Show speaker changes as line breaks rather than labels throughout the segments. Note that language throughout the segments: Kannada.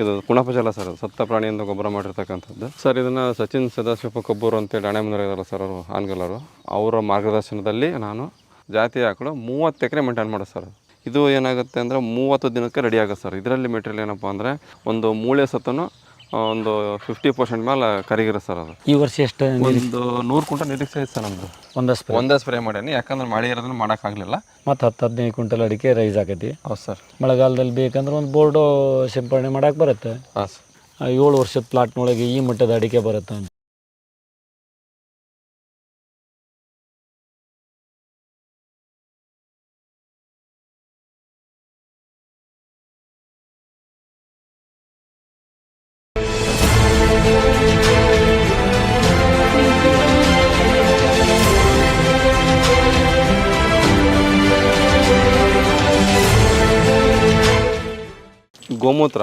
ಇದು ಕುಣಪಜಲ ಸರ್ ಸತ್ತ ಪ್ರಾಣಿಯಿಂದ ಗೊಬ್ಬರ ಮಾಡಿರ್ತಕ್ಕಂಥದ್ದು. ಸರ್ ಇದನ್ನು ಸಚಿನ್ ಸದಾಶಿವ ಕಬ್ಬೂರು ಅಂತೇಳಿ ಹಣೆ ಮುಂದೆ ಇದಾರೆ ಸರ್ ಅವರು ಆನ್ಗಲರು ಅವರ. ಮಾರ್ಗದರ್ಶನದಲ್ಲಿ ನಾನು ಜಾತಿ ಹಾಕಲು ಮೂವತ್ತು ಎಕರೆ ಮೇಂಟೈನ್ ಮಾಡೋದು ಸರ್. ಇದು ಏನಾಗುತ್ತೆ ಅಂದರೆ ಮೂವತ್ತು ದಿನಕ್ಕೆ ರೆಡಿ ಆಗುತ್ತೆ ಸರ್. ಇದರಲ್ಲಿ ಮೆಟೀರಿಯಲ್ ಏನಪ್ಪ ಅಂದರೆ ಒಂದು ಮೂಳೆ ಸತನು ಆ, ಒಂದು ಫಿಫ್ಟಿ ಪರ್ಸೆಂಟ್ ಮೇಲೆ ಕರಿಗಿರೋ ಸರ್ ಅದು.
ಈ ವರ್ಷ ಎಷ್ಟು
ಒಂದು ನೂರು ಕುಂಟಲ್ ನಿರೀಕ್ಷೆ ಐತೆ ಸರ್ ನಮ್ದು.
ಒಂದೇ ಸ್ಪ್ರೇ
ಒಂದೇ ಸ್ಪ್ರೇ ಮಾಡೀನಿ ಯಾಕಂದ್ರೆ ಮಳೆ ಇರೋದನ್ನ ಮಾಡೋಕ್ಕಾಗಲಿಲ್ಲ
ಮತ್ತು ಹತ್ತು ಹದಿನೈದು ಕ್ವಿಂಟಲ್ ಅಡಿಕೆ ರೈಸ್ ಆಕೈತಿ.
ಹೌದು ಸರ್.
ಮಳೆಗಾಲದಲ್ಲಿ ಬೇಕಂದ್ರೆ ಒಂದು ಬೋರ್ಡು ಸಿಂಪಡಣೆ ಮಾಡೋಕೆ ಬರುತ್ತೆ.
ಹಾಂ ಸರ್.
ಏಳು ವರ್ಷದ ಪ್ಲಾಟ್ನೊಳಗೆ ಈ ಮಟ್ಟದ ಅಡಿಕೆ ಬರುತ್ತೆ ಅಂತ
ಗೋಮೂತ್ರ,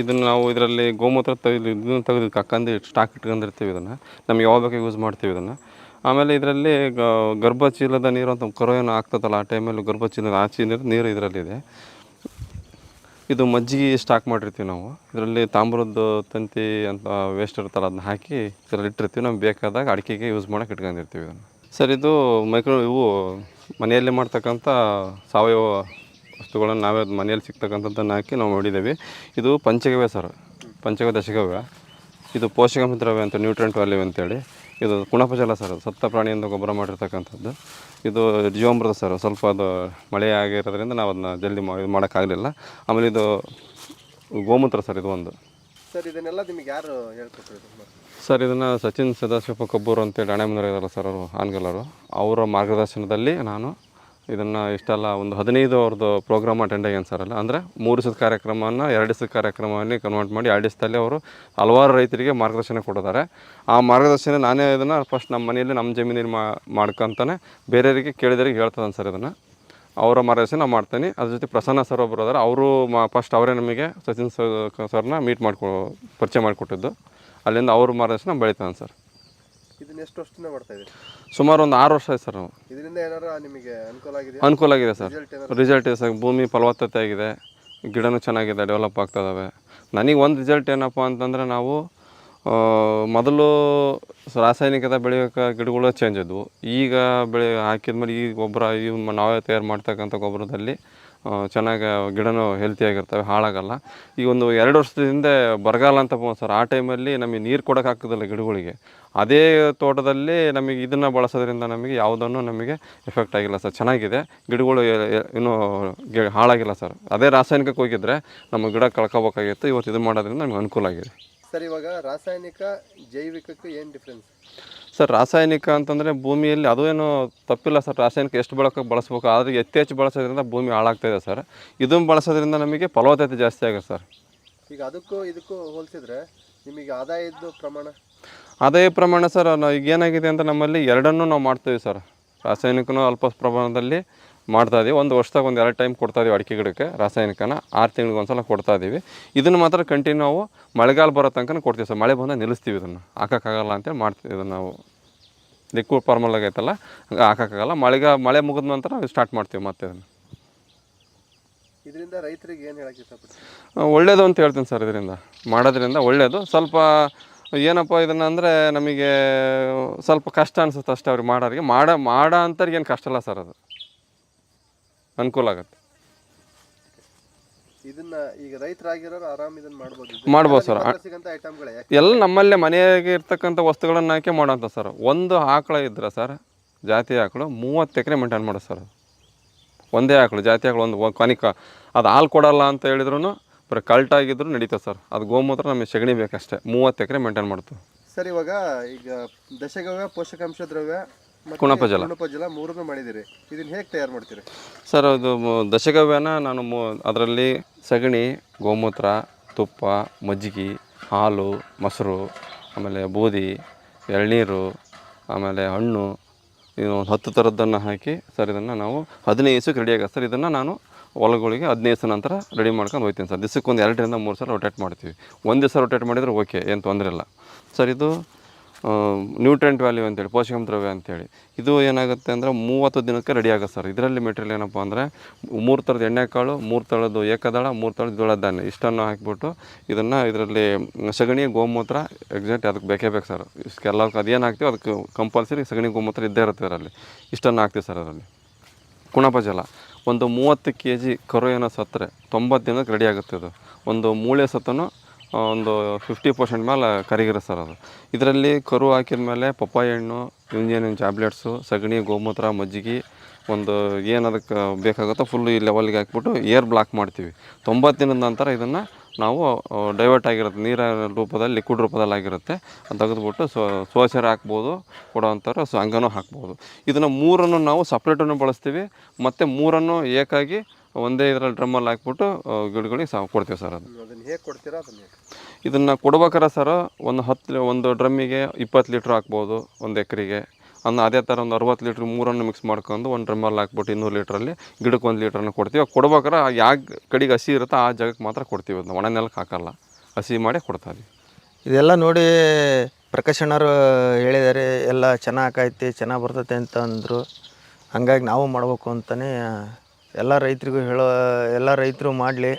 ಇದನ್ನು ನಾವು ಇದರಲ್ಲಿ ಗೋಮೂತ್ರ ತೆಗೆದು, ಇದನ್ನು ತೆಗೆದು ಕಕ್ಕಂದು ಸ್ಟಾಕ್ ಇಟ್ಕೊಂಡಿರ್ತೀವಿ ಇದನ್ನು. ನಮ್ಗೆ ಯಾವಾಗ ಬೇಕು ಯೂಸ್ ಮಾಡ್ತೀವಿ ಇದನ್ನು. ಆಮೇಲೆ ಇದರಲ್ಲಿ ಗರ್ಭಚೀಲದ ನೀರು ಅಂತ ಕರೋನ ಆಗ್ತದಲ್ಲ, ಆ ಟೈಮಲ್ಲಿ ಗರ್ಭಚೀಲದ ಆಚೆ ನೀರು ನೀರು ಇದರಲ್ಲಿದೆ ಇದು. ಮಜ್ಜಿಗೆ ಸ್ಟಾಕ್ ಮಾಡಿರ್ತೀವಿ ನಾವು. ಇದರಲ್ಲಿ ತಾಮ್ರದ್ದು ತಂತಿ ಅಂತ ವೇಸ್ಟ್ ಇರುತ್ತಲ್ಲ, ಅದನ್ನ ಹಾಕಿ ಇದರಲ್ಲಿ ಇಟ್ಟಿರ್ತೀವಿ. ನಮ್ಗೆ ಬೇಕಾದಾಗ ಅಡಿಕೆಗೆ ಯೂಸ್ ಮಾಡೋಕೆ ಇಟ್ಕೊಂಡಿರ್ತೀವಿ ಇದನ್ನು. ಸರ್, ಇದು ಮೈಕ್ರೋ, ಇವು ಮನೆಯಲ್ಲೇ ಮಾಡ್ತಕ್ಕಂಥ ಸಾವಯವ ವಸ್ತುಗಳನ್ನು ನಾವೇ ಅದು ಮನೆಯಲ್ಲಿ ಸಿಗ್ತಕ್ಕಂಥದ್ದನ್ನು ಹಾಕಿ ನಾವು ಮಾಡಿದ್ದೇವೆ ಇದು ಪಂಚಗವ್ಯ ಸರ್ ಪಂಚಗ ದಶಕವ್ಯ ಇದು ಪೋಷಕಾಂಶ ದ್ರವ್ಯ ಅಂತ ನ್ಯೂಟ್ರೆಂಟ್ ವ್ಯಾಲ್ಯೂ ಅಂತೇಳಿ. ಇದು ಕುಣಪಜಲ ಸರ್ ಸತ್ತ ಪ್ರಾಣಿಯಿಂದ ಗೊಬ್ಬರ ಮಾಡಿರ್ತಕ್ಕಂಥದ್ದು. ಇದು ಜೀವಾಮೃತ ಸರ್ ಸ್ವಲ್ಪ ಅದು ಮಳೆ ಆಗಿರೋದ್ರಿಂದ ನಾವು ಅದನ್ನ ಜಲ್ದಿ ಇದು ಮಾಡೋಕ್ಕಾಗಲಿಲ್ಲ. ಆಮೇಲೆ ಇದು ಗೋಮೂತ್ರ ಸರ್ ಇದು ಒಂದು.
ಸರ್ ಇದನ್ನೆಲ್ಲ ನಿಮಗೆ ಯಾರು
ಸರ್ ಇದನ್ನು ಸಚಿನ್ ಸದಾಶಿವ ಕಬ್ಬೂರು ಅಂತೇಳಿ ಹಣೆ ಮುಂದೆ ಇದಾರೆ ಸರ್ ಅವರು ಆನ್ಗಲರು ಅವರ ಮಾರ್ಗದರ್ಶನದಲ್ಲಿ ನಾನು ಇದನ್ನು ಇಷ್ಟೆಲ್ಲ ಒಂದು ಹದಿನೈದು ಅವ್ರದ್ದು ಪ್ರೋಗ್ರಾಮ್ ಅಟೆಂಡ್ ಆಗ್ಯಾನ ಸರ್ ಅಲ್ಲ. ಅಂದರೆ ಮೂರು ದಿವಸದ ಕಾರ್ಯಕ್ರಮವನ್ನು ಎರಡು ದಿವಸದ ಕಾರ್ಯಕ್ರಮವನ್ನೇ ಕನ್ವರ್ಟ್ ಮಾಡಿ ಎರಡು ದಿವಸದಲ್ಲಿ ಅವರು ಹಲವಾರು ರೈತರಿಗೆ ಮಾರ್ಗದರ್ಶನ ಕೊಡೋದಾರೆ ಆ ಮಾರ್ಗದರ್ಶನ ನಾನೇ ಇದನ್ನು ಫಸ್ಟ್ ನಮ್ಮ ಮನೆಯಲ್ಲಿ ನಮ್ಮ ಜಮೀನಲ್ಲಿ ಮಾಡ್ಕೊಂತಾನೆ ಬೇರೆಯವರಿಗೆ ಕೇಳಿದವರಿಗೆ ಹೇಳ್ತದನ್ ಸರ್ ಇದನ್ನು. ಅವರ ಮಾರ್ಗದರ್ಶನ ಮಾಡ್ತೀನಿ. ಅದ್ರ ಜೊತೆ ಪ್ರಸನ್ನ ಸರ್ ಒಬ್ಬರು ಅದಾರೆ ಅವರು ಮಾ ಫಸ್ಟ್ ಅವರೇ ನಮಗೆ ಸಚಿನ್ ಸರ್ ಸರ್ನ ಮೀಟ್ ಮಾಡ್ಕೊ ಪರಿಚಯ ಮಾಡಿಕೊಟ್ಟಿದ್ದು. ಅಲ್ಲಿಂದ ಅವ್ರ ಮಾರ್ಗದರ್ಶನ ಬೆಳಿತಾನೆ ಸರ್
ಇದನ್ನ ಎಷ್ಟು ವರ್ಷದಿಂದ ಮಾಡ್ತಾ ಇದ್ದೀರಿ?
ಸುಮಾರು ಒಂದು ಆರು ವರ್ಷ ಆಯ್ತು ಸರ್ ನಾವು.
ಇದರಿಂದ ಏನಾರ ನಿಮಗೆ ಅನುಕೂಲ
ಆಗಿದೆ ಸರ್.
ರಿಸಲ್ಟ್ ಏನಾರ
ರಿಸಲ್ಟ್ ಇದೆ ಸರ್. ಭೂಮಿ ಫಲವತ್ತತೆ ಆಗಿದೆ. ಗಿಡನೂ ಚೆನ್ನಾಗಿದೆ ಡೆವಲಪ್ ಆಗ್ತಾ ಇದಾವೆ. ನನಗೆ ಒಂದು ರಿಸಲ್ಟ್ ಏನಪ್ಪ ಅಂತಂದರೆ ನಾವು ಆ, ಮೊದಲು ರಾಸಾಯನಿಕದ ಬೆಳೆಯೋಕೆ ಗಿಡಗಳು ಚೇಂಜ್ ಇದ್ವು ಈಗ ಬೆಳೆ ಹಾಕಿದ್ಮೇಲೆ ಈ ಗೊಬ್ಬರ ಈ ಮ- ನಾವೇ ತಯಾರು ಮಾಡ್ತಕ್ಕಂಥ ಗೊಬ್ಬರದಲ್ಲಿ ಚೆನ್ನಾಗಿ ಗಿಡನೂ ಹೆಲ್ತಿಯಾಗಿರ್ತವೆ ಹಾಳಾಗಲ್ಲ. ಈ ಒಂದು ಎರಡು ವರ್ಷದ ಹಿಂದೆ ಬರಗಾಲ ಅಂತ ಬಂತು ಸರ್. ಆ ಟೈಮಲ್ಲಿ ನಮಗೆ ನೀರು ಕೊಡೋಕೆ ಆಗ್ತದಿಲ್ಲ ಗಿಡಗಳಿಗೆ. ಅದೇ ತೋಟದಲ್ಲಿ ನಮಗೆ ಇದನ್ನು ಬಳಸೋದ್ರಿಂದ ನಮಗೆ ಯಾವುದನ್ನು ನಮಗೆ ಎಫೆಕ್ಟ್ ಆಗಿಲ್ಲ ಸರ್. ಚೆನ್ನಾಗಿದೆ. ಗಿಡಗಳು ಇನ್ನೂ ಹಾಳಾಗಿಲ್ಲ ಸರ್. ಅದೇ ರಾಸಾಯನಿಕಕ್ಕೆ ಹೋಗಿದ್ರೆ ನಮ್ಮ ಗಿಡ ಕಳ್ಕೊಬೇಕಾಗಿತ್ತು. ಇವತ್ತು ಇದು ಮಾಡೋದ್ರಿಂದ ನಮಗೆ ಅನುಕೂಲ ಆಗಿದೆ.
ಸರ್, ಇವಾಗ ರಾಸಾಯನಿಕ ಜೈವಿಕಕ್ಕೆ ಏನು ಡಿಫ್ರೆನ್ಸ್
ಸರ್ ರಾಸಾಯನಿಕ ಅಂತಂದರೆ ಭೂಮಿಯಲ್ಲಿ ಅದು ಏನು ತಪ್ಪಿಲ್ಲ ಸರ್. ರಾಸಾಯನಿಕ ಎಷ್ಟು ಬಳಕೆ ಬಳಸ್ಬೇಕು ಆದರೆ ಹೆಚ್ಚು ಹೆಚ್ಚು ಬಳಸೋದ್ರಿಂದ ಭೂಮಿ ಹಾಳಾಗ್ತಾ ಇದೆ ಸರ್. ಇದನ್ನು ಬಳಸೋದ್ರಿಂದ ನಮಗೆ ಫಲವತ್ತತೆ ಜಾಸ್ತಿ ಆಗುತ್ತೆ ಸರ್.
ಈಗ ಅದಕ್ಕೂ ಇದಕ್ಕೂ ಹೋಲಿಸಿದ್ರೆ ನಿಮಗೆ ಆದಾಯದ ಪ್ರಮಾಣ?
ಆದಾಯ ಪ್ರಮಾಣ ಸರ್ ನಾವು ಈಗ ಏನಾಗಿದೆ ಅಂತ ನಮ್ಮಲ್ಲಿ ಎರಡನ್ನೂ ನಾವು ಮಾಡ್ತೀವಿ ಸರ್. ರಾಸಾಯನಿಕನೂ ಅಲ್ಪ ಪ್ರಮಾಣದಲ್ಲಿ ಮಾಡ್ತಾ ಇದ್ದೀವಿ ಒಂದು ವರ್ಷದಾಗ ಒಂದು ಎರಡು ಟೈಮ್ ಕೊಡ್ತಾ ಇದೀವಿ ಅಡಿಕೆ ಗಿಡಕ್ಕೆ ರಾಸಾಯನಿಕನ. ಆರು ತಿಂಗಳಿಗೆ ಒಂದ್ಸಲ ಕೊಡ್ತಾ ಇದೀವಿ. ಇದನ್ನು ಮಾತ್ರ ಕಂಟಿನ್ಯೂ ನಾವು ಮಳೆಗಾಲ ಬರೋ ತನಕ ಕೊಡ್ತೀವಿ ಸರ್. ಮಳೆ ಬಂದಾಗ ನಿಲ್ಲಿಸ್ತೀವಿ ಇದನ್ನು. ಹಾಕೋಕ್ಕಾಗಲ್ಲ ಅಂತೇಳಿ ಮಾಡ್ತೀವಿ ಇದನ್ನು ನಾವು. ಲಿಕ್ವಿಡ್ ಫಾರ್ಮಲ್ ಆಗೈತಲ್ಲ ಹಂಗೆ ಹಾಕೋಕ್ಕಾಗಲ್ಲ. ಮಳೆಗ ಮಳೆ ಮುಗಿದ ನಂತರ ಸ್ಟಾರ್ಟ್ ಮಾಡ್ತೀವಿ ಮತ್ತೆ ಇದನ್ನು.
ಇದರಿಂದ ರೈತರಿಗೆ ಏನು ಹೇಳಕ್ಕೆ
ಒಳ್ಳೆಯದು ಅಂತ ಹೇಳ್ತೀನಿ ಸರ್ ಇದರಿಂದ. ಮಾಡೋದ್ರಿಂದ ಒಳ್ಳೆಯದು ಸ್ವಲ್ಪ ಏನಪ್ಪ ಇದನ್ನು ಅಂದರೆ ನಮಗೆ ಸ್ವಲ್ಪ ಕಷ್ಟ ಅನಿಸುತ್ತೆ ಅಷ್ಟೇ ಅವ್ರಿಗೆ ಮಾಡೋರಿಗೆ. ಮಾಡ ಮಾಡೋ ಅಂಥವ್ರಿಗೆ ಏನು ಕಷ್ಟ ಅಲ್ಲ ಸರ್ ಅದು. ಅನುಕೂಲ ಆಗುತ್ತೆ.
ಇದನ್ನ ಈಗ ರೈತರಾಗಿರೋರು ಆರಾಮ್ ಇದನ್ನ ಮಾಡ್ಬೋದು.
ಮಾಡ್ಬೋದು ಸರ್.
ಸಿಗಂತ ಐಟಮ್ಗಳೇ
ಎಲ್ಲ ನಮ್ಮಲ್ಲೇ ಮನೆಯಾಗೆ ಇರ್ತಕ್ಕಂಥ ವಸ್ತುಗಳನ್ನು ಹಾಕಿ ಮಾಡೋಂಥ ಸರ್. ಒಂದು ಆಕಳು ಇದ್ರೆ ಸರ್ ಜಾತಿ ಆಕಳು ಮೂವತ್ತು ಎಕರೆ ಮೇಂಟೈನ್ ಮಾಡೋದು ಸರ್. ಒಂದೇ ಆಕಳು ಜಾತಿ ಆಕಳು ಒಂದು ಒಂದು ಕನಿಕ. ಅದು ಹಾಲು ಕೊಡಲ್ಲ ಅಂತ ಹೇಳಿದ್ರು ಬರೀ ಕಲ್ಟಾಗಿದ್ರು ನಡೀತದೆ ಸರ್. ಅದು ಗೋಮೂತ್ರ ನಮಗೆ ಸಗಣಿ ಬೇಕಷ್ಟೇ. ಮೂವತ್ತು ಎಕರೆ ಮೇಂಟೈನ್ ಮಾಡ್ತೀವಿ
ಸರ್ ಇವಾಗ ಈಗ ದಶಗವ್ಯ ಪೋಷಕಾಂಶ ದ್ರವ್ಯ ಮೂರನ್ನು ಮಾಡಿದಿರಿ ಇದನ್ನ ಹೇಗೆ ತಯಾರು ಮಾಡ್ತೀರಿ?
ಸರ್ ಅದು ದಶಗವ್ಯನ ನಾನು ಮು ಅದರಲ್ಲಿ ಸಗಣಿ ಗೋಮೂತ್ರ ತುಪ್ಪ ಮಜ್ಜಿಗೆ ಹಾಲು ಮೊಸರು ಆಮೇಲೆ ಬೂದಿ ಎಳ್ನೀರು ಆಮೇಲೆ ಹಣ್ಣು ಇದು ಒಂದು ಹತ್ತು ಥರದ್ದನ್ನು ಹಾಕಿ ಸರ್ ಇದನ್ನು ನಾವು ಹದಿನೈದು ದಿವಸಕ್ಕೆ ರೆಡಿ ಆಗುತ್ತೆ ಸರ್ ಇದನ್ನು ನಾನು ಹೊಲಗಳಿಗೆ ಹದಿನೈದು ದಿವಸ ನಂತರ ರೆಡಿ ಮಾಡ್ಕೊಂಡು ಹೋಗ್ತೀನಿ ಸರ್. ದಿವಸಕ್ಕೆ ಒಂದು ಎರಡರಿಂದ ಮೂರು ಸಲ ರೊಟೇಟ್ ಮಾಡ್ತೀವಿ. ಒಂದು ದಿವಸ ರೊಟೇಟ್ ಮಾಡಿದರೆ ಓಕೆ ಏನು ತೊಂದರೆ ಇಲ್ಲ. ಸರ್ ಇದು ನ್ಯೂಟ್ರೆಂಟ್ ವ್ಯಾಲ್ಯೂ ಅಂತೇಳಿ ಪೋಷಕಾಂಶ ದ್ರವ್ಯ ಅಂತೇಳಿ. ಇದು ಏನಾಗುತ್ತೆ ಅಂದರೆ ಮೂವತ್ತು ದಿನಕ್ಕೆ ರೆಡಿ ಆಗುತ್ತೆ ಸರ್. ಇದರಲ್ಲಿ ಮೆಟೀರಿಯಲ್ ಏನಪ್ಪ ಅಂದರೆ ಮೂರು ಥರದ ಎಣ್ಣೆಕಾಳು ಮೂರು ಥರದ್ದು ಏಕದಳ, ಮೂರು ಥರದ ದ್ವಿದಳ ಧಾನ್ಯ. ಇಷ್ಟನ್ನು ಹಾಕಿಬಿಟ್ಟು ಇದನ್ನು ಇದರಲ್ಲಿ ಸಗಣಿ, ಗೋಮೂತ್ರ ಎಕ್ಸಾಕ್ಟ್ ಅದಕ್ಕೆ ಬೇಕೇ ಬೇಕು ಸರ್. ಎಲ್ಲದಕ್ಕೆ ಅದೇನು ಹಾಕ್ತೀವಿ ಅದಕ್ಕೆ ಕಂಪಲ್ಸರಿ ಸಗಣಿ, ಗೋಮೂತ್ರ ಇದ್ದೇ ಇರುತ್ತೆ ಅದರಲ್ಲಿ ಇಷ್ಟನ್ನು ಹಾಕ್ತೀವಿ ಸರ್ ಅದರಲ್ಲಿ. ಕುಣಪ ಜಲ. ಒಂದು ಮೂವತ್ತು ಕೆ ಜಿ ಕರು ಏನೋ ಸತ್ತರೆ ತೊಂಬತ್ತು ದಿನಕ್ಕೆ ರೆಡಿ ಆಗುತ್ತೆ ಅದು ಒಂದು ಮೂಳೆ ಸತ್ತನು ಒಂದು ಫಿಫ್ಟಿ ಪರ್ಸೆಂಟ್ ಮೇಲೆ ಕರಿಗಿರ ಸರ್ ಅದು. ಇದರಲ್ಲಿ ಕರು ಹಾಕಿದ ಮೇಲೆ ಪಪ್ಪಾಯ ಹಣ್ಣು ಇಂಜಿನಿಯನ್ ಟ್ಯಾಬ್ಲೆಟ್ಸು, ಸಗಣಿ, ಗೋಮೂತ್ರ, ಮಜ್ಜಿಗೆ, ಒಂದು ಏನು ಅದಕ್ಕೆ ಬೇಕಾಗುತ್ತೋ ಫುಲ್ ಈ ಲೆವೆಲ್ಗೆ ಹಾಕ್ಬಿಟ್ಟು ಏರ್ ಬ್ಲಾಕ್ ಮಾಡ್ತೀವಿ. ತೊಂಬತ್ತು ದಿನದ ನಂತರ ಇದನ್ನು ನಾವು ಡೈವರ್ಟ್ ಆಗಿರುತ್ತೆ. ನೀರ ರೂಪದಲ್ಲಿ ಲಿಕ್ವಿಡ್ ರೂಪದಲ್ಲಿ ಆಗಿರುತ್ತೆ. ಅದು ತೆಗೆದುಬಿಟ್ಟು ಸೋಸರ ಹಾಕ್ಬೋದು, ಕೊಡೋವಂಥವ್ರು ಸೊ ಹಂಗನೂ ಹಾಕ್ಬೋದು. ಇದನ್ನು ಮೂರನ್ನು ನಾವು ಸಪ್ರೇಟನ್ನು ಬಳಸ್ತೀವಿ. ಮತ್ತು ಮೂರನ್ನು ಏಕಾಗಿ ಒಂದೇ ಇದರಲ್ಲಿ ಡ್ರಮ್ಮಲ್ಲಿ ಹಾಕ್ಬಿಟ್ಟು ಗಿಡಗಳಿಗೆ ಸಹ ಕೊಡ್ತೀವಿ ಸರ್ ಅದು.
ಅದನ್ನು ಹೇಗೆ ಕೊಡ್ತೀರಾ ಅದನ್ನ
ಇದನ್ನು ಕೊಡ್ಬೇಕಾರೆ ಸರ್ ಒಂದು ಹತ್ತು ಒಂದು ಡ್ರಮ್ಮಿಗೆ ಇಪ್ಪತ್ತು ಲೀಟ್ರ್ ಹಾಕ್ಬೋದು ಒಂದು ಎಕರೆಗೆ. ಅನ್ನ ಅದೇ ಥರ ಒಂದು ಅರವತ್ತು ಲೀಟ್ರ್ ಮೂರನ್ನು ಮಿಕ್ಸ್ ಮಾಡ್ಕೊಂಡು ಒಂದು ಡ್ರಮ್ಮಲ್ಲಿ ಹಾಕ್ಬಿಟ್ಟು ಇನ್ನೂರು ಲೀಟ್ರಲ್ಲಿ ಗಿಡಕ್ಕೆ ಒಂದು ಲೀಟ್ರನ್ನು ಕೊಡ್ತೀವಿ. ಕೊಡ್ಬೇಕಾರೆ ಯಾವ ಕಡೆಗೆ ಹಸಿ ಇರುತ್ತೋ ಆ ಜಾಗಕ್ಕೆ ಮಾತ್ರ ಕೊಡ್ತೀವಿ ಅದನ್ನ ಒಣ ನೆಲಕ್ಕೆ ಹಾಕಲ್ಲ. ಹಸಿ ಮಾಡಿ ಕೊಡ್ತಾ ಇದೀವಿ.
ಇದೆಲ್ಲ ನೋಡಿ ಪ್ರಕಾಶಣ್ಣರು ಹೇಳಿದ್ದಾರೆ ಎಲ್ಲ ಚೆನ್ನಾಗಿ ಹಾಕೈತಿ ಚೆನ್ನಾಗಿ ಬರ್ತೈತೆ ಅಂತ ಅಂದರು ಹಂಗಾಗಿ ನಾವು ಮಾಡಬೇಕು ಅಂತಲೇ ಎಲ್ಲ ರೈತರಿಗೂ ಹೇಳೋ, ಎಲ್ಲ ರೈತರು ಮಾಡಲಿ.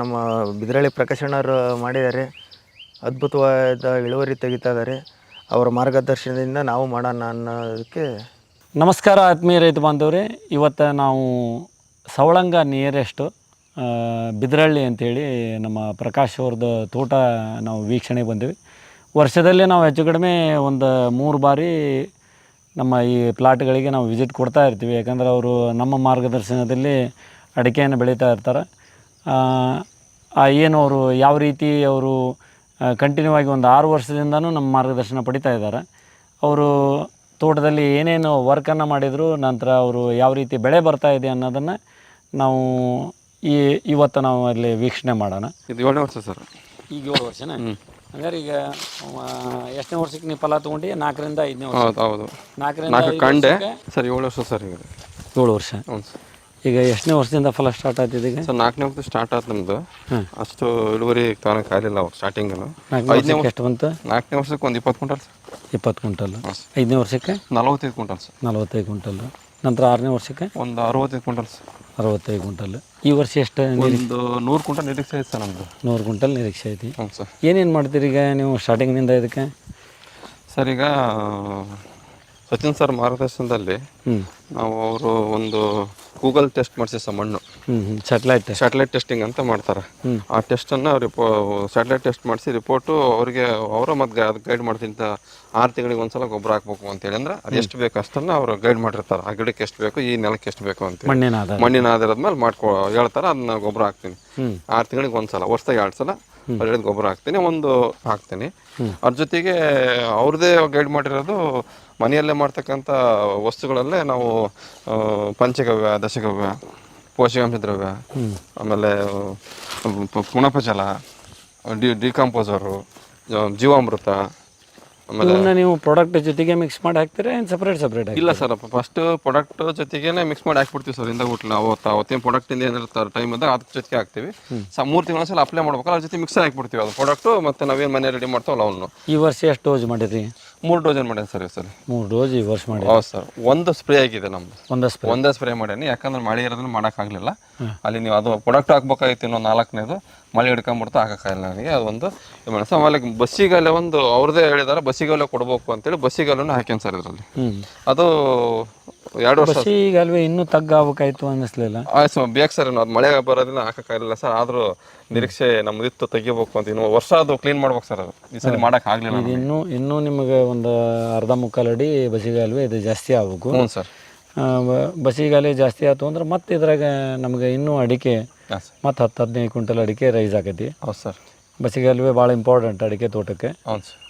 ನಮ್ಮ ಬಿದ್ರಳ್ಳಿ ಪ್ರಕಾಶಣ್ಣರು ಮಾಡಿದ್ದಾರೆ. ಅದ್ಭುತವಾದ ಇಳುವರಿ ತೆಗಿತಾ ಇದ್ದಾರೆ. ಅವರ ಮಾರ್ಗದರ್ಶನದಿಂದ ನಾವು ಮಾಡೋಣ ಅನ್ನೋದಕ್ಕೆ
ನಮಸ್ಕಾರ ಆತ್ಮೀಯ ರೈತ ಬಾಂಧವ್ರೆ. ಇವತ್ತು ನಾವು ಸವಳಂಗ ನಿಯರೆಸ್ಟು ಬಿದ್ರಳ್ಳಿ ಅಂಥೇಳಿ ನಮ್ಮ ಪ್ರಕಾಶ್ ಅವ್ರದ್ದು ತೋಟ ನಾವು ವೀಕ್ಷಣೆಗೆ ಬಂದಿವಿ. ವರ್ಷದಲ್ಲಿ ನಾವು ಹೆಚ್ಚು ಕಡಿಮೆ ಒಂದು ಮೂರು ಬಾರಿ ನಮ್ಮ ಈ ಪ್ಲಾಟ್ಗಳಿಗೆ ನಾವು ವಿಸಿಟ್ ಕೊಡ್ತಾ ಇರ್ತೀವಿ. ಯಾಕಂದ್ರೆ ಅವರು ನಮ್ಮ ಮಾರ್ಗದರ್ಶನದಲ್ಲಿ ಅಡಿಕೆಯನ್ನು ಬೆಳೀತಾ ಇರ್ತಾರೆ. ಏನು ಅವರು ಯಾವ ರೀತಿ ಅವರು ಕಂಟಿನ್ಯೂ ಆಗಿ ಒಂದು ಆರು ವರ್ಷದಿಂದನೂ ನಮ್ಮ ಮಾರ್ಗದರ್ಶನ ಪಡಿತಾ ಇದ್ದಾರೆ. ಅವರು ತೋಟದಲ್ಲಿ ಏನೇನು ವರ್ಕನ್ನು ಮಾಡಿದರು ನಂತರ ಅವರು ಯಾವ ರೀತಿ ಬೆಳೆ ಬರ್ತಾ ಇದೆ ಅನ್ನೋದನ್ನು ನಾವು ಈ ಇವತ್ತು ನಾವು ಅಲ್ಲಿ ವೀಕ್ಷಣೆ ಮಾಡೋಣ.
ಇದು ಏಳನೇ ವರ್ಷ ಸರ್.
ಈಗ ಏಳು ವರ್ಷನ? ಹಂಗಾರೆ ಈಗ ಎಷ್ಟನೇ ವರ್ಷಕ್ಕೆ ನೀವು ಫಲ ತಗೊಂಡು ನಾಲ್ಕರಿಂದ ಐದನೇ ವರ್ಷ
ಹೌದು ಹೌದು.
ನಾಲ್ಕರಿಂದ
ನಾಲ್ಕು
ಐದು
ಕಂಡೆ.
ವರ್ಷಕ್ಕೆ?
ಸರ್ ಏಳು ವರ್ಷ ಸರ್ ಈಗ.
ಏಳು ವರ್ಷ?
ಹ್ಞೂ ಸರ್.
ಈಗ ಎಷ್ಟನೇ ವರ್ಷದಿಂದ ಫಲ ಸ್ಟಾರ್ಟ್ ಆಗ್ತಿದೆ ಈಗ
ಸರ್ ನಾಲ್ಕನೇ ವರ್ಷ ಸ್ಟಾರ್ಟ್ ಆಯ್ತು ನಮ್ಮದು ಅಷ್ಟು ಇಳುವರಿ ತಗೊಳಕ್ಕೆ ಆಗಲಿಲ್ಲ ಅವಾಗ ಸ್ಟಾರ್ಟಿಂಗನು
ನಾಲ್ಕನೇ ವರ್ಷಕ್ಕೆ ಎಷ್ಟು ಬಂತು?
ನಾಲ್ಕನೇ ವರ್ಷಕ್ಕೆ ಒಂದು ಇಪ್ಪತ್ತು ಕ್ವಿಂಟಲ್ ಸರ್.
ಇಪ್ಪತ್ತು ಕ್ವಿಂಟಲ್. ಐದನೇ ವರ್ಷಕ್ಕೆ?
ನಲವತ್ತೈದು ಕ್ವಿಂಟಲ್ ಸರ್.
ನಲವತ್ತೈದು ಕ್ವಿಂಟಲ್. ನಂತರ ಆರನೇ ವರ್ಷಕ್ಕೆ?
ಒಂದು ಅರವತ್ತೈದು ಕ್ವಿಂಟಲ್ ಸರ್.
ಅರವತ್ತೈದು ಕ್ವಿಂಟಲ್. ಈ ವರ್ಷ ಎಷ್ಟು
ಒಂದು ನೂರು ಕ್ವಿಂಟಲ್ ನಿರೀಕ್ಷೆ ಐತೆ ಸರ್ ನಮ್ಮದು
ನೂರು ಕ್ವಿಂಟಲ್ ನಿರೀಕ್ಷೆ ಐತಿ.
ಹ್ಞೂ ಸರ್.
ಏನೇನು ಮಾಡ್ತೀರಿ ಈಗ ನೀವು ಸ್ಟಾರ್ಟಿಂಗ್ನಿಂದ ಇದಕ್ಕೆ?
ಸರ್ ಈಗ ಸಚಿನ್ ಸರ್ ಮಾರ್ಗದರ್ಶನದಲ್ಲಿ ನಾವು ಅವರು ಒಂದು ಗೂಗಲ್ ಟೆಸ್ಟ್ ಮಾಡಿಸಿ ಸರ್ ಮಣ್ಣು.
ಸ್ಯಾಟಲೈಟ್
ಸ್ಯಾಟಲೈಟ್ ಟೆಸ್ಟಿಂಗ್ ಅಂತ ಮಾಡ್ತಾರೆ. ಆ ಟೆಸ್ಟನ್ನು ರಿಪೋ ಸ್ಯಾಟಲೈಟ್ ಟೆಸ್ಟ್ ಮಾಡಿಸಿ ರಿಪೋರ್ಟು ಅವರಿಗೆ ಅವರ ಮತ್ತೆ ಅದು ಗೈಡ್ ಮಾಡ್ತೀನಿ ಅಂತ ಆರು ತಿಂಗಳಿಗೆ ಒಂದ್ಸಲ ಗೊಬ್ಬರ ಹಾಕ್ಬೇಕು ಅಂತೇಳಿ ಅಂದ್ರೆ ಅದು ಎಷ್ಟು ಬೇಕು ಅಷ್ಟನ್ನ ಅವರು ಗೈಡ್ ಮಾಡಿರ್ತಾರೆ. ಆ ಗಿಡಕ್ಕೆ ಎಷ್ಟು ಬೇಕು ಈ ನೆಲಕ್ಕೆ ಎಷ್ಟು ಬೇಕು ಅಂತ
ಮಣ್ಣಿನ ಆಧಾರ.
ಮಣ್ಣಿನ ಆಧಾರದ ಮೇಲೆ ಮಾಡ್ಕೊ ಹೇಳ್ತಾರೆ ಅದನ್ನ ಗೊಬ್ಬರ ಹಾಕ್ತೀನಿ. ಆರು ತಿಂಗಳಿಗೆ ಒಂದ್ಸಲ ವರ್ಷದಾಗ ಎರಡು ಸಲ ಅವ್ರು ಹೇಳಿದ ಗೊಬ್ಬರ ಹಾಕ್ತೀನಿ ಒಂದು ಹಾಕ್ತೀನಿ. ಅದ್ರ ಜೊತೆಗೆ ಅವ್ರದ್ದೇ ಗೈಡ್ ಮಾಡಿರೋದು ಮನೆಯಲ್ಲೇ ಮಾಡ್ತಕ್ಕಂಥ ವಸ್ತುಗಳಲ್ಲೇ ನಾವು ಪಂಚಗವ್ಯ ದಶಗವ್ಯ ಪೋಷಕಾಂಶ ದ್ರವ್ಯ ಆಮೇಲೆ ಪುಣಪಜಲ ಡಿ ಡಿಕಾಂಪೋಸರು ಜೀವಾಮೃತ
ಇವನ್ನ ನೀವು ಪ್ರಾಡಕ್ಟ್ ಜೊತೆಗೆ ಮಿಕ್ಸ್ ಮಾಡಿ ಹಾಕ್ತೀರಾ ಏನು ಸಪ್ರೇಟ್ ಸಪ್ರೇಟ್
ಇಲ್ಲ ಸರ್ ಫಸ್ಟ್ ಪ್ರಾಡಕ್ಟ್ ಜೊತೆಗೇನೆ ಮಿಕ್ಸ್ ಮಾಡಿ ಹಾಕ್ಬಿಡ್ತೀವಿ ಸರ್ ಇಂದ ಊಟ ಅವತ್ತು ಅವತ್ತಿನ ಪ್ರಾಡಕ್ಟ್ ಇಂದ ಏನಿರ್ತಾರೆ ಟೈಮ್ ಅದಾಗ ಅದ್ರ ಜೊತೆಗೆ ಹಾಕ್ತೀವಿ. ಸ ಮೂರು ತಿಂಗಳ ಸಲ ಅಪ್ಲೈ ಮಾಡ್ಬೇಕಲ್ಲ ಅದ್ರ ಜೊತೆ ಮಿಕ್ಸ್ ಹಾಕ್ಬಿಡ್ತೀವಿ ಅದು ಪ್ರಾಡಕ್ಟು ಮತ್ತೆ ನಾವೇನು ಮನೆ ರೆಡಿ ಮಾಡ್ತಾವಲ್ಲ ಅವನು
ಈ ವರ್ಷ ಎಷ್ಟು ಡೋಸ್ ಮಾಡಿರಿ
ಮೂರು ಡೋಸನ್ ಮಾಡ್ಯಾನ ಸರ್ ಸರ್
ಮೂರು ಡೋಸ್ ಈ ವರ್ಷ ಮಾಡಿ
ಹೌದು ಸರ್. ಒಂದು ಸ್ಪ್ರೇ ಆಗಿದೆ ನಮ್ದು.
ಒಂದು ಸ್ಪ್ರೇ.
ಒಂದೇ ಸ್ಪ್ರೇ ಮಾಡೇನಿ ಯಾಕಂದ್ರೆ ಮಳೆ ಇರೋದನ್ನ ಮಾಡೋಕ್ಕಾಗಲಿಲ್ಲ ಅಲ್ಲಿ ನೀವು ಅದು ಪ್ರಾಡಕ್ಟ್ ಹಾಕ್ಬೇಕಾಗಿತ್ತು ಇನ್ನೊಂದು ನಾಲ್ಕನೇದು. ಮಳೆ ಹಿಡ್ಕೊಂಬಿಡ್ತಾ ಹಾಕೋಕ್ಕಾಗಿಲ್ಲ ನನಗೆ. ಅದು ಒಂದು ಇದು ಮಾಡಿ. ಸೊ ಆಮೇಲೆ ಬಸ್ಸಿಗಲ್ಲೇ ಒಂದು ಅವ್ರದ್ದೇ ಹೇಳಿದಾರೆ ಬಸ್ಸಿಗಲ್ಲೇ ಕೊಡ್ಬೇಕು ಅಂತೇಳಿ ಬಸ್ಸಿಗಲ್ಲೂ ಹಾಕ್ಯಾನ ಸರ್ ಇದರಲ್ಲಿ. ಅದು ಎರಡು ವರ್ಷ
ಬಸ್ಸಿ ಅಲ್ವೇ ಇನ್ನೂ ತಗ್ಗಾಗಬೇಕಾಯ್ತು ಅನ್ನಿಸ್ಲಿಲ್ಲ.
ಆಯ್ತು ಸರ್ ಬೇಕು ಸರ್ ಅದು ಮಳೆ ಬರೋದಿಲ್ಲ ಹಾಕಕ್ಕಾಗಲಿಲ್ಲ ಸರ್. ಆದರೂ ನಿರೀಕ್ಷೆ ನಮ್ದಿತ್ತು ತೆಗಿಬೇಕು ಅಂತ. ಇನ್ನು ವರ್ಷ ಅದು ಕ್ಲೀನ್ ಮಾಡ್ಬೇಕು ಸರ್ ಅದು. ಈ ಸರಿ ಮಾಡೋಕ್ಕಾಗಲಿಲ್ಲ
ಇದು ಇನ್ನೂ ಇನ್ನೂ ನಿಮಗೆ ಒಂದು ಅರ್ಧ ಮುಕ್ಕಾಲು ಅಡಿ ಬಸಿಗಾಲ್ವೆ ಇದು ಜಾಸ್ತಿ ಆಗ್ಬೇಕು.
ಹ್ಞೂ ಸರ್.
ಬಸಿಗಾಲಿ ಜಾಸ್ತಿ ಆಯ್ತು ಅಂದ್ರೆ ಮತ್ತೆ ಇದ್ರಾಗ ನಮಗೆ ಇನ್ನೂ ಅಡಿಕೆ
ಹಾಂ ಸರ್.
ಮತ್ತು ಹತ್ತು ಹದಿನೈದು ಕ್ವಿಂಟಲ್ ಅಡಿಕೆ ರೈಸ್ ಆಗೈತಿ.
ಹೌದು ಸರ್.
ಬಸಿಗಾಲುವೆ ಭಾಳ ಇಂಪಾರ್ಟೆಂಟ್ ಅಡಿಕೆ ತೋಟಕ್ಕೆ.
ಹೌದು ಸರ್.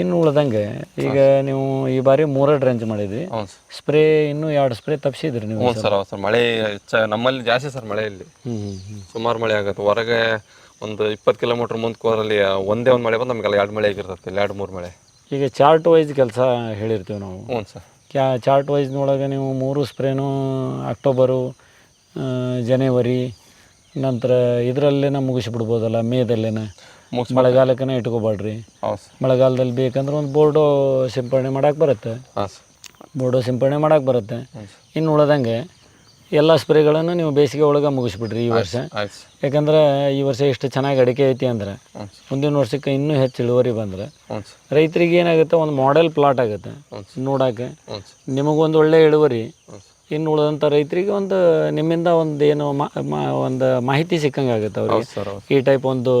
ಇನ್ನು ಉಳ್ದಂಗೆ. ಈಗ ನೀವು ಈ ಬಾರಿ ಮೂರ ಡ್ರೆಂಚ್ ಮಾಡಿದ್ರಿ. ಸ್ಪ್ರೇ ಇನ್ನೂ ಎರಡು ಸ್ಪ್ರೇ ತಪ್ಸಿದ್ರಿ ನೀವು
ಹ್ಞೂ ಸರ್. ಸರ್ ಮಳೆ ಹೆಚ್ಚ ನಮ್ಮಲ್ಲಿ ಜಾಸ್ತಿ ಸರ್ ಮಳೆ ಇಲ್ಲಿ. ಸುಮಾರು ಮಳೆ ಆಗುತ್ತೆ. ಹೊರಗೆ ಒಂದು ಇಪ್ಪತ್ತು ಕಿಲೋಮೀಟ್ರ್ ಮುಂದಕ್ಕೆ ಹೋದ್ರಲ್ಲಿ ಒಂದೇ ಒಂದು ಮಳೆ ಬಂದು ನಮಗೆಲ್ಲ ಎರಡು ಮಳೆ ಆಗಿರ್ತದೆ ಎರಡು ಮೂರು ಮಳೆ.
ಈಗ ಚಾರ್ಟ್ ವೈಸ್ ಕೆಲಸ ಹೇಳಿರ್ತೀವಿ ನಾವು.
ಹ್ಞೂ ಸರ್.
ಕ್ಯಾ ಚಾರ್ಟ್ ವೈಸ್ನೊಳಗೆ ನೀವು ಮೂರು ಸ್ಪ್ರೇನು ಅಕ್ಟೋಬರು ಜನವರಿ ನಂತರ ಇದರಲ್ಲೇನ ಮುಗಿಸ್ಬಿಡ್ಬೋದಲ್ಲ ಮೇದಲ್ಲೇನ? ಮಳೆಗಾಲಕ್ಕನೇ ಇಟ್ಕೋಬೇಡ್ರಿ. ಮಳೆಗಾಲದಲ್ಲಿ ಬೇಕಂದ್ರೆ ಒಂದು ಬೋರ್ಡು ಸಿಂಪಡಣೆ ಮಾಡಕ್ಕೆ ಬರುತ್ತೆ. ಬೋರ್ಡೋ ಸಿಂಪಡಣೆ ಮಾಡಕ್ಕೆ ಬರುತ್ತೆ. ಇನ್ನು ಉಳ್ದಂಗೆ ಎಲ್ಲ ಸ್ಪ್ರೇಗಳನ್ನು ನೀವು ಬೇಸಿಗೆ ಒಳಗೆ ಮುಗಿಸ್ಬಿಡ್ರಿ ಈ ವರ್ಷ. ಯಾಕಂದ್ರೆ ಈ ವರ್ಷ ಎಷ್ಟು ಚೆನ್ನಾಗಿ ಅಡಿಕೆ ಐತಿ ಅಂದ್ರೆ ಮುಂದಿನ ವರ್ಷಕ್ಕೆ ಇನ್ನೂ ಹೆಚ್ಚು ಇಳುವರಿ ಬಂದ್ರೆ ರೈತರಿಗೆ ಏನಾಗುತ್ತೆ ಒಂದು ಮಾಡೆಲ್ ಪ್ಲಾಟ್ ಆಗುತ್ತೆ
ನೋಡಕ್ಕೆ.
ನಿಮಗೊಂದು ಒಳ್ಳೆ ಇಳುವರಿ. ಇನ್ನು ಉಳಿದಂಥ ರೈತರಿಗೆ ಒಂದು ನಿಮ್ಮಿಂದ ಒಂದು ಏನು ಒಂದು ಮಾಹಿತಿ ಸಿಕ್ಕಂಗೆ ಆಗುತ್ತೆ ಅವ್ರಿಗೆ ಈ ಟೈಪ್ ಒಂದು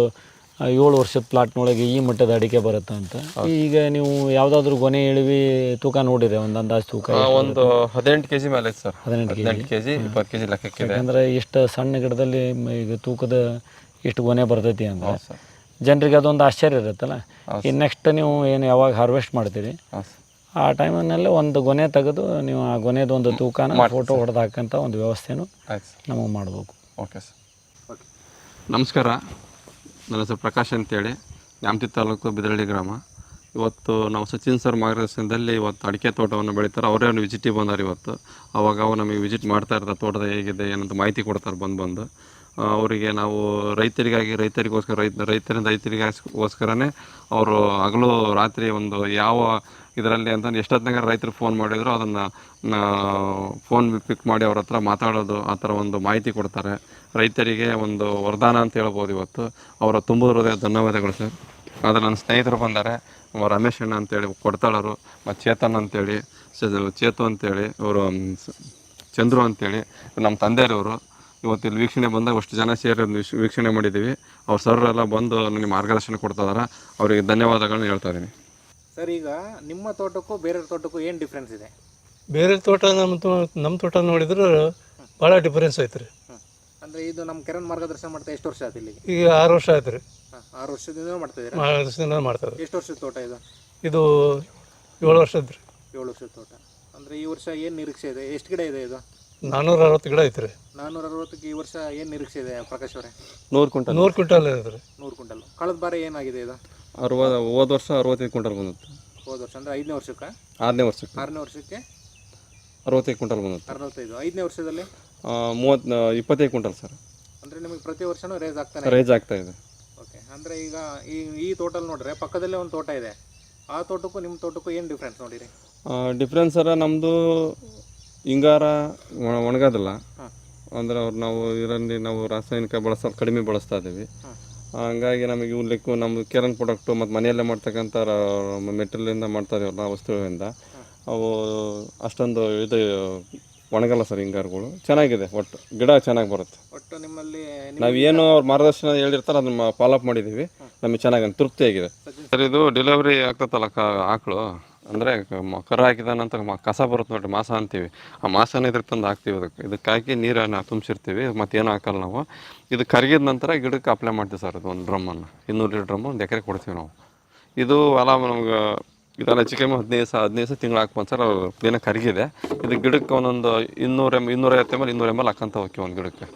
ಏಳು ವರ್ಷದ ಪ್ಲಾಟ್ನೊಳಗೆ ಈ ಮಟ್ಟದ ಅಡಿಕೆ ಬರುತ್ತೆ ಅಂತ. ಈಗ ನೀವು ಯಾವುದಾದ್ರೂ ಗೊನೆ ಇಳಿವಿ ತೂಕ ನೋಡಿದೆ ಒಂದು ಅಂದಾಜು ತೂಕ
ಒಂದು ಹದಿನೆಂಟು ಕೆ ಜಿ ಮೇಲೆ ಸರ್.
ಹದಿನೆಂಟು ಕೆ
ಹದಿನೆಂಟು ಕೆ ಜಿ ಇಪ್ಪತ್ತು ಕೆ ಜಿ ಲೆಕ್ಕಕ್ಕಿದೆ
ಯಾಕಂದ್ರೆ ಇಷ್ಟು ಸಣ್ಣ ಗಿಡದಲ್ಲಿ ಮ- ಈಗ ತೂಕದ ಇಷ್ಟು ಗೊನೆ ಬರ್ತೈತಿ
ಅಂತ
ಜನರಿಗೆ ಅದೊಂದು ಆಶ್ಚರ್ಯ ಇರುತ್ತಲ್ಲ? ಈ ನೆಕ್ಸ್ಟ್ ನೀವು ಏನು ಯಾವಾಗ ಹಾರ್ವೆಸ್ಟ್ ಮಾಡ್ತೀರಿ? ಆ ಟೈಮಲ್ಲೇ ಒಂದು ಗೊನೆ ತೆಗೆದು ನೀವು ಆ ಗೊನೆದು ಒಂದು ತೂಕನ ಫೋಟೋ ಹೊಡೆದು ಹಾಕಂಥ ಒಂದು ವ್ಯವಸ್ಥೆನೂ ನಮಗೆ ಮಾಡಬೇಕು.
Okay sir. ಓಕೆ. ನಮಸ್ಕಾರ. ನನ್ನ ಹೆಸರು ಪ್ರಕಾಶ್ ಅಂತೇಳಿ. ನ್ಯಾಮತಿ ತಾಲೂಕು ಬಿದರಳ್ಳಿ ಗ್ರಾಮ. ಇವತ್ತು ನಾವು ಸಚಿನ್ ಸರ್ ಮಾರ್ಗದರ್ಶನದಲ್ಲಿ ಇವತ್ತು ಅಡಿಕೆ ತೋಟವನ್ನು ಬೆಳೀತಾರೆ. ಅವರೇ ಒಂದು ವಿಸಿಟಿಗೆ ಬಂದಾರೆ ಇವತ್ತು. ಅವಾಗ ಅವು ನಮಗೆ ವಿಸಿಟ್ ಮಾಡ್ತಾ ಇರ್ತಾರೆ. ತೋಟದ ಹೇಗಿದೆ, ಏನಂತ ಮಾಹಿತಿ ಕೊಡ್ತಾರೆ ಬಂದು ಬಂದು. ಅವರಿಗೆ ನಾವು ರೈತರಿಗಾಗಿ, ರೈತರಿಗೋಸ್ಕರ, ರೈತ, ರೈತರಿಂದ ರೈತರಿಗೋಸ್ಕರನೇ ಅವರು ಹಗಲು ರಾತ್ರಿ ಒಂದು ಯಾವ ಇದರಲ್ಲಿ ಅಂತ ಎಷ್ಟೊತ್ತಿನಾಗ ರೈತರು ಫೋನ್ ಮಾಡಿದ್ರು. ಅದನ್ನು ಫೋನ್ ಪಿಕ್ ಮಾಡಿ ಅವ್ರ ಹತ್ರ ಮಾತಾಡೋದು ಆ ಥರ ಒಂದು ಮಾಹಿತಿ ಕೊಡ್ತಾರೆ. ರೈತರಿಗೆ ಒಂದು ವರದಾನ ಅಂತ ಹೇಳ್ಬೋದು ಇವತ್ತು. ಅವರ ತುಂಬ ಹೃದಯ ಧನ್ಯವಾದಗಳು ಸರ್. ಆದರೆ ನನ್ನ ಸ್ನೇಹಿತರು ಬಂದರೆ. ರಮೇಶ್ ಅಣ್ಣ ಅಂತೇಳಿ ಕೊಡ್ತಾಳರು ಮತ್ತು ಚೇತನ್ ಅಂತೇಳಿ ಚೇತು ಅಂತೇಳಿ ಅವರು ಚಂದ್ರು ಅಂತೇಳಿ ನಮ್ಮ ತಂದೆಯವರು ಇವತ್ತು ಇಲ್ಲಿ ವೀಕ್ಷಣೆ ಬಂದಾಗ ಅಷ್ಟು ಜನ ಸೇರಿ ವೀಕ್ಷಣೆ ಮಾಡಿದ್ದೀವಿ. ಅವ್ರ ಸರ್ ಎಲ್ಲ ಬಂದು ನನಗೆ ಮಾರ್ಗದರ್ಶನ ಕೊಡ್ತಾ ಇದಾರೆ. ಅವರಿಗೆ ಧನ್ಯವಾದಗಳನ್ನ ಹೇಳ್ತಾ ಇದ್ದೀನಿ.
ಸರ್ ಈಗ ನಿಮ್ಮ ತೋಟಕ್ಕೂ ಬೇರೆ ತೋಟಕ್ಕೂ ಏನು ಡಿಫ್ರೆನ್ಸ್ ಇದೆ?
ಬೇರೆ ತೋಟ ನಮ್ಮ ತೋ ನಮ್ಮ ತೋಟ ನೋಡಿದ್ರೆ ಭಾಳ ಡಿಫರೆನ್ಸ್ ಐತ್ರಿ.
ಅಂದರೆ ಇದು ನಮ್ಮ ಕೆರನ್ ಮಾರ್ಗದರ್ಶನ ಮಾಡ್ತಾ ಎಷ್ಟು ವರ್ಷ ಆಯ್ತು ಇಲ್ಲಿ
ಈಗ ಆರು ವರ್ಷ ಆಯ್ತು ರೀ.
ಹಾಂ ಆರು ವರ್ಷದಿಂದ ಮಾಡ್ತಾ ಇದ್ದೀರಾ?
ಮಾರ್ಗದರ್ಶನ ಮಾಡ್ತಾರೆ
ಎಷ್ಟು ವರ್ಷದ ತೋಟ ಇದು?
ಇದು ಏಳು ವರ್ಷದ ರೀ.
ಏಳು ವರ್ಷದ ತೋಟ. ಅಂದರೆ ಈ ವರ್ಷ ಏನು ನಿರೀಕ್ಷೆ ಇದೆ? ಎಷ್ಟು ಗಿಡ ಇದೆ ಇದು?
ನಾನ್ನೂರ ಅರವತ್ತು ಗಿಡ ಐತ್ರಿ.
ನಾನ್ನೂರ ಅರವತ್ತಕ್ಕೆ ಈ ವರ್ಷ ಏನು ನಿರೀಕ್ಷೆ ಇದೆ ಪ್ರಕಾಶ್ ಅವರೇ?
ನೂರು ಕ್ವಿಂಟಲ್.
ನೂರು ಕ್ವಿಂಟಲ್ ಐತ್ರಿ
ನೂರು ಕ್ವಿಂಟಲ್. ಕಳೆದ ಬಾರಿ ಏನಾಗಿದೆ ಇದು?
ಅರವತ್ತು ಹೋದ ವರ್ಷ ಅರವತ್ತೈದು ಕ್ವಿಂಟಲ್ ಬಂದಿತ್ತು
ಹೋದ ವರ್ಷ ಅಂದರೆ ಐದನೇ ವರ್ಷಕ್ಕೆ?
ಆರನೇ ವರ್ಷಕ್ಕೆ.
ಆರನೇ ವರ್ಷಕ್ಕೆ?
ಅರವತ್ತೈದು ಕ್ವಿಂಟಲ್ ಬಂದಿತ್ತು
ಅರವತ್ತೈದು. ಐದನೇ ವರ್ಷದಲ್ಲಿ?
ಮೂವತ್ತು ಇಪ್ಪತ್ತೈದು ಕ್ವಿಂಟಲ್ ಸರ್.
ಅಂದರೆ ನಿಮಗೆ ಪ್ರತಿ ವರ್ಷನೂ ರೇಸ್ ಆಗ್ತಾನೆ?
ರೇಸ್ ಆಗ್ತಾ ಇದೆ.
ಓಕೆ ಅಂದರೆ ಈಗ ಈ ಈ ತೋಟಲ್ ನೋಡ್ರೆ ಪಕ್ಕದಲ್ಲೇ ಒಂದು ತೋಟ ಇದೆ. ಆ ತೋಟಕ್ಕೂ ನಿಮ್ಮ ತೋಟಕ್ಕೂ ಏನು ಡಿಫ್ರೆನ್ಸ್ ನೋಡಿರಿ?
ಡಿಫ್ರೆನ್ಸ್ ಸರ ನಮ್ಮದು ಹಿಂಗಾರ ಒಣ- ಒಣಗೋದಿಲ್ಲ. ಅಂದ್ರೆ ಅವ್ರು ನಾವು ಇದರಲ್ಲಿ ನಾವು ರಾಸಾಯನಿಕ ಬಳಸ ಕಡಿಮೆ ಬಳಸ್ತಾ ಇದ್ದೀವಿ. ಹಂಗಾಗಿ ನಮಗೆ ಇವ್ಲಿಕ್ಕೂ ನಮ್ಮ ಕಿರಣ್ ಪ್ರಾಡಕ್ಟು ಮತ್ತು ಮನೆಯಲ್ಲೇ ಮಾಡ್ತಕ್ಕಂಥ ಮೆಟೀರಿಯಲಿಂದ ಮಾಡ್ತಾರೆ ಇದೀವಿ ವಸ್ತುಗಳಿಂದ. ಅವು ಅಷ್ಟೊಂದು ಇದು ಒಣಗಲ್ಲ ಸರ್ ಹಿಂಗಾರುಗಳು. ಚೆನ್ನಾಗಿದೆ ಒಟ್ಟು ಗಿಡ ಚೆನ್ನಾಗಿ ಬರುತ್ತೆ.
ಒಟ್ಟು ನಿಮ್ಮಲ್ಲಿ
ನಾವು ಏನು ಅವ್ರ ಮಾರ್ಗದರ್ಶನ ಹೇಳಿರ್ತಾರೆ ಅದನ್ನ ಫಾಲೋಅಪ್ ಮಾಡಿದ್ದೀವಿ ನಮಗೆ ಚೆನ್ನಾಗಿ ತೃಪ್ತಿಯಾಗಿದೆ. ಸರ್ ಇದು ಡೆಲಿವರಿ ಆಗ್ತತ್ತಲ್ಲ ಕ ಆಕಳು? ಅಂದರೆ ಕರ ಹಾಕಿದ ನಂತರ ಕಸ ಬರುತ್ತೆ ನೋಡಿರಿ, ಮಾಸ ಅಂತೀವಿ. ಆ ಮಾಸನ ಇದ್ರ ತಂದು ಹಾಕ್ತೀವಿ ಅದಕ್ಕೆ. ಇದಕ್ಕೆ ಹಾಕಿ ನೀರನ್ನು ತುಂಬಿಸಿರ್ತೀವಿ, ಮತ್ತೇನು ಹಾಕಲ್ಲ ನಾವು. ಇದು ಕರಗಿದ ನಂತರ ಗಿಡಕ್ಕೆ ಅಪ್ಲೈ ಮಾಡ್ತೀವಿ ಸರ್ ಅದು ಒಂದು ಡ್ರಮ್ಮನ್ನು ಇನ್ನೂರು ಲೀಟ್ರ್ ಡ್ರಮ್ಮು ಒಂದು ಎಕರೆ ಕೊಡ್ತೀವಿ ನಾವು. ಇದು ಹೊಲ ನಮ್ಗೆ ಇದೆಲ್ಲ ಕಮ್ಮಿ ಹದಿನೈದು ಸಾವಿರ ಹದಿನೈದು ಸಹ ತಿಂಗಳು ಹಾಕ್ಬೋದು ಸರ್. ದಿನ ಕರಗಿದೆ. ಇದು ಗಿಡಕ್ಕೆ ಒಂದೊಂದು ಇನ್ನೂರ ಎಂ ಇನ್ನೂರೈವತ್ತು ಎಂ ಎಲ್ ಇನ್ನೂರ ಎಂ ಎಲ್ ಹಾಕಂತ ಹೋಗ್ತೀವಿ ಒಂದು ಗಿಡಕ್ಕೆ.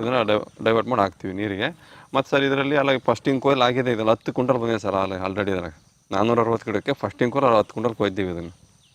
ಇದನ್ನು ಡೈವರ್ಟ್ ಮಾಡಿ ಹಾಕ್ತೀವಿ ನೀರಿಗೆ. ಮತ್ತು ಸರ್ ಇದರಲ್ಲಿ ಅಲ್ಲ ಫಸ್ಟಿಂಗ್ ಕೊಯ್ಲು ಆಗಿದೆ, ಇದೆಲ್ಲ ಹತ್ತು ಕುಂಟಲ್ ಬಂದಿದೆ ಸರ್ ಅಲ್ಲಿ ಆಲ್ರೆಡಿ ಇದ್ರಾಗ. ನಾನ್ನೂರ ಅರವತ್ತು ಗಿಡಕ್ಕೆ ಫಸ್ಟ್ ಕೊಯ್ಲು ಹತ್ತು ಕ್ವಿಂಟಲ್ ಕೊಯ್ದೀವಿ ಇದನ್ನು.